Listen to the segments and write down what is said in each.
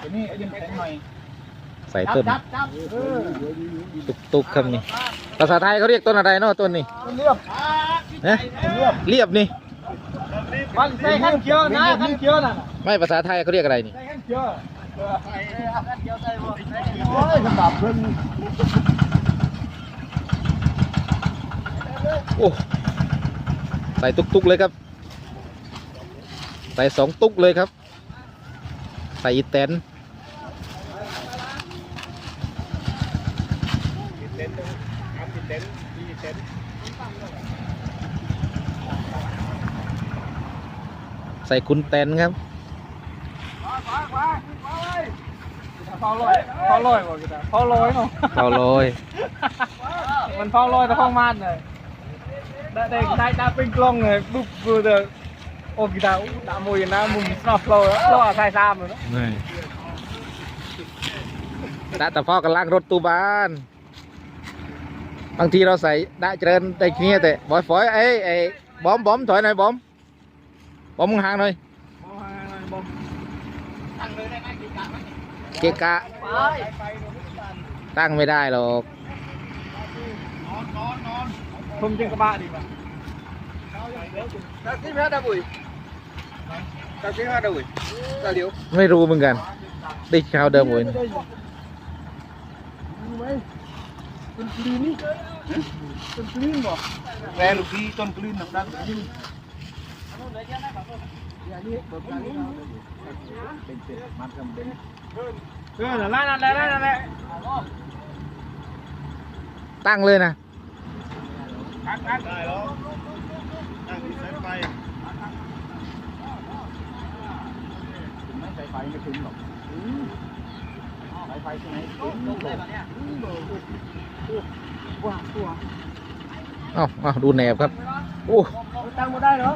ตัวนี้ไอ้ยิงแข็งหน่อยใส่ต้นจับจับเออตุกตุกๆครับนี่ภาษาไทยเขาเรียกต้นอะไรเนาะต้นนี้ต้นเรียบนะเรียบนี่มันใส่ขั้นเขียวนะขั้นเขียวน่ะไม่ภาษาไทยเขาเรียกอะไรนี่ใส่ขั้นเขียวเออใส่ขั้นเขียวใส่บ่โอ้ยสำหรับเพิ่นโอ้ใส่ตุกตุกๆเลยครับ ใส่สองตุกเลยครับ ใส่อีแตนใส่คุณแตนครับเผาลอยเผาลอยบ่กีตาเผาลอยเนาะเผาโรยมันเผาลอยแต่ห้องมันเลยได้ได้ได้เป็นกล้องเลยปุ๊บกูเดอโอ้กีตาอู้ตามวย นะมุมสนอฟโลโลใส่ซ้ำเลยเนาะนี่ดาแต่พ่อกำลังรถตู้บ้านบางทีเราใส่ดาเจริญได้ขี้ยแต่บอยฝอยเอ้ยเอ้ยบอมบอมถอยหน่อยบอมบอมมึงห่างหน่อยเกะกะตั้งไม่ได้หรอกผมจึงกระบะดีกว่า ไม่รู้เหมือนกันได้ข่าวเดิมเว้ยต้นกลืนนี่ต้นกลืนบ่แรลูกพี่ต้นกลืนน้ำดังกลืนเออนั่นแหละนั่นแหละนั่นแหละตั้งเลยนะคักคักได้แล้วตั้งที่ สายไฟไม่สายไฟไม่ถึงหรอกสายไฟใช่ไหมลงเลยแบบเนี้ยว้าวตัวเอ้าเอ้าดูแหนบครับโอ้ตั้งมาได้เหรอ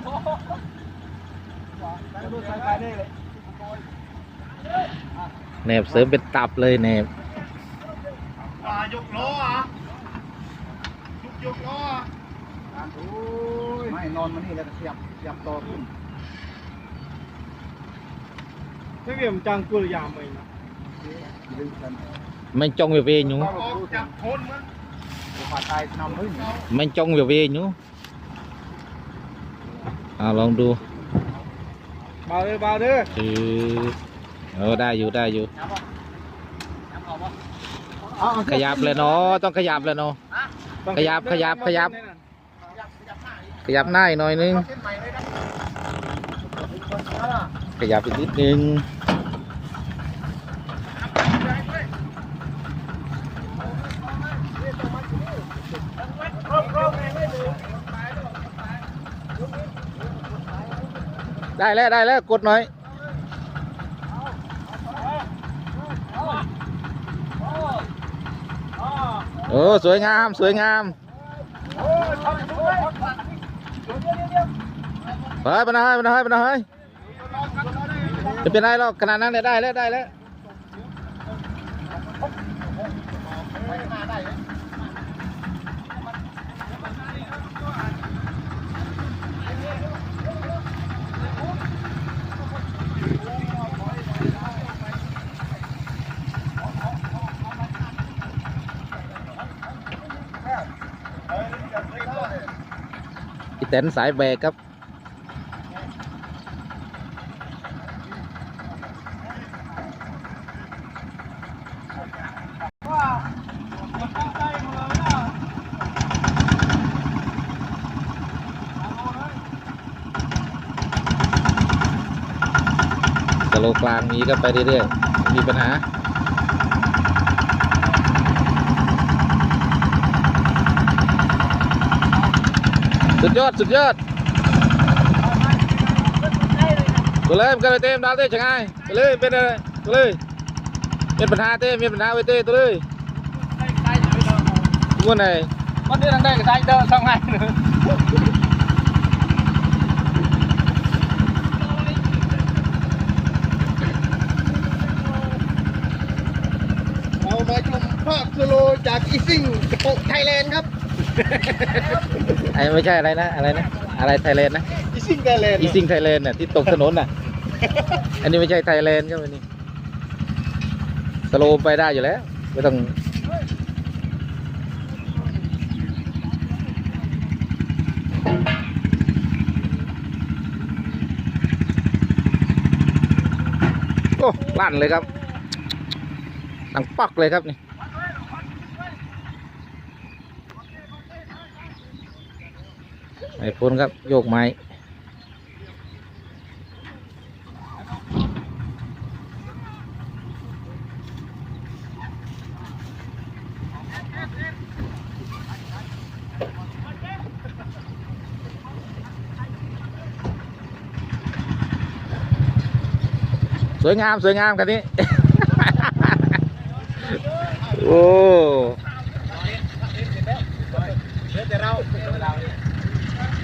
ตั้งดูสายไฟได้เลยแหนบเสริมเป็นตับเลยแหนบยกล้ออะยกยกล้อไม่ นอนมานี่แล้วเสียบเสียบต่อขึ้นไม่เบี่ยมจังกุลยามเลยนะมันจง về về nhú จับคนมั้งผ่าตายนำมึงมันจง về về nhú อ่าลองดูเบาเลยเบาเด้อคือเออได้อยู่ได้อยู่ขยับเลยเนาะต้องขยับเลยเนาะ ขยับขยับขยับ ขยับหน้าอีกหน่อยนึง ขยับอีกนิดนึงได้แล้วได้แล้วกดหน่อยโอ้สวยงาม สวยงาม ไปไปหน่อยไปหน่อยไปหน่อยจะเป็นไรหรอกขนาดนั้นเลยได้แล้วได้แล้ว อีแตนสายแบกครับสโลกลางมีก็ไปเรื่อยๆมีปัญหา สุดยอด สุดยอดไปเลยมันก็เลยเต็มดาวเต้ช่างไงไปเลยเป็นอะไรไปเลยเป็นปัญหาเต้มีปัญหาไว้เต้ตัวเลยทุกคนไหนมันเดินทางใดก็ได้เดินทางไหนเอามาชมภาพสโลจากอีซิงโปไทยแลนด์ครับ ไอ้ไม่ใช่อะไรนะอะไรนะอะไรไทยแลนด์นะอีซิงไทยแลนด์อีซิงไทยแลนด์น่ะที่ตกถนนน่ะ อันนี้ไม่ใช่ไทยแลนด์ครับอันนี้สโลมไปได้อยู่แล้วไม่ต้องโอ้ลั่นเลยครับตังปักเลยครับนี่ ไอ้พ้นครับโยกไม้สวยงาม สวยงาม กันนี้ โอ้